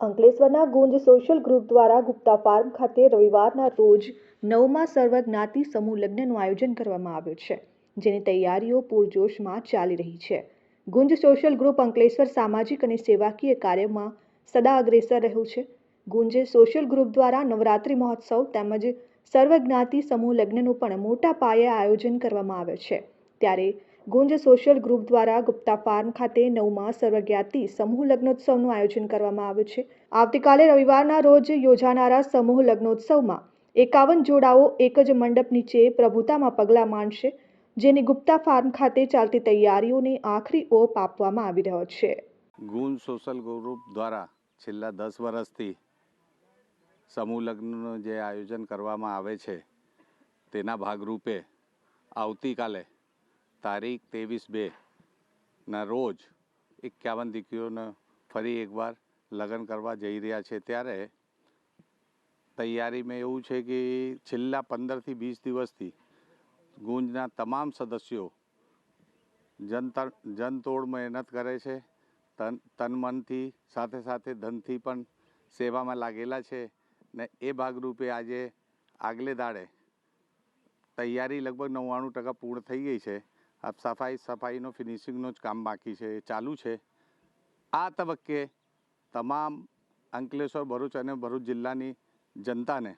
અંકલેશ્વરના ગુંજ social group દ્વારા Gupta farm ખાતે રવિવારના રોજ નવમા સર્વ જ્ઞાતિ સમૂહ લગ્નનું આયોજન કરવામાં આવ્યું છે, જેની તૈયારીઓ પૂરજોશમાં ચાલી રહી છે. ગુંજ સોશિયલ ગ્રુપ અંકલેશ્વર સામાજિક અને સેવાકીય કાર્યમાં સદા અગ્રેસર રહ્યું છે. ગુંજ સોશિયલ ગ્રુપ દ્વારા નવરાત્રિ મહોત્સવ તેમજ સર્વ જ્ઞાતિ સમૂહ લગ્નનું પણ મોટા પાયે આયોજન કરવામાં આવે છે. ત્યારે ગુંજ સોશિયલ ગ્રુપ દ્વારા ગુપ્તા ફાર્મ ખાતે નવમા સર્વજ્ઞાતિ સમૂહ લગ્નોત્સવનું આયોજન કરવામાં આવ્યું છે. આવતીકાલે રવિવારના રોજ યોજાનારા સમૂહ લગ્નોત્સવમાં એકાવન જોડાઓ એક જ મંડપ નીચે પ્રભુતામાં પગલાં માંડશે, જેની ગુપ્તા ફાર્મ ખાતે ચાલતી તૈયારીઓને આખરી ઓપ આપવામાં આવી રહ્યો છે. ગુંજ સોશિયલ ગ્રુપ દ્વારા છેલ્લા દસ વર્ષથી સમૂહ લગ્નનું જે આયોજન કરવામાં આવે છે, તેના ભાગરૂપે આવતીકાલે તારીખ ત્રેવીસ બે ના રોજ એકાવન દીકરીઓને ફરી એકવાર લગ્ન કરવા જઈ રહ્યા છે. ત્યારે તૈયારીમાં એવું છે કે છેલ્લા પંદરથી વીસ દિવસથી ગુંજના તમામ સદસ્યો જનતર જનતોડ મહેનત કરે છે. તન તન મનથી સાથે સાથે ધનથી પણ સેવામાં લાગેલા છે ને એ ભાગરૂપે આજે આગલે દાડે તૈયારી લગભગ નવ્વાણું ટકા પૂર્ણ થઈ ગઈ છે. આ સફાઈ, સફાઈનો ફિનિશિંગનું જ કામ બાકી છે એ ચાલુ છે. આ તબક્કે તમામ અંકલેશ્વર, ભરૂચ અને ભરૂચ જિલ્લાની જનતાને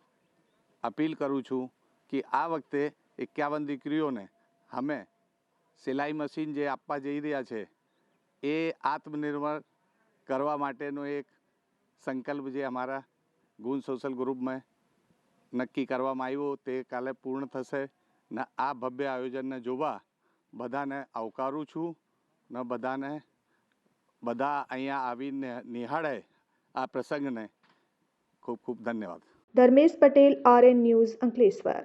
અપીલ કરું છું કે આ વખતે એકાવન દીકરીઓને અમે સિલાઈ મશીન જે આપવા જઈ રહ્યા છે, એ આત્મનિર્ભર કરવા માટેનો એક સંકલ્પ જે અમારા ગુણ સોશિયલ ગ્રુપમાં નક્કી કરવામાં આવ્યો, તે કાલે પૂર્ણ થશે. ને આ ભવ્ય આયોજનને જોવા બધાને આવકારું છું ને બધાને બધા અહીંયા આવીને નિહાળે આ પ્રસંગને ખૂબ ખૂબ ધન્યવાદ. Dharmesh Patel RN news Ankleshwar.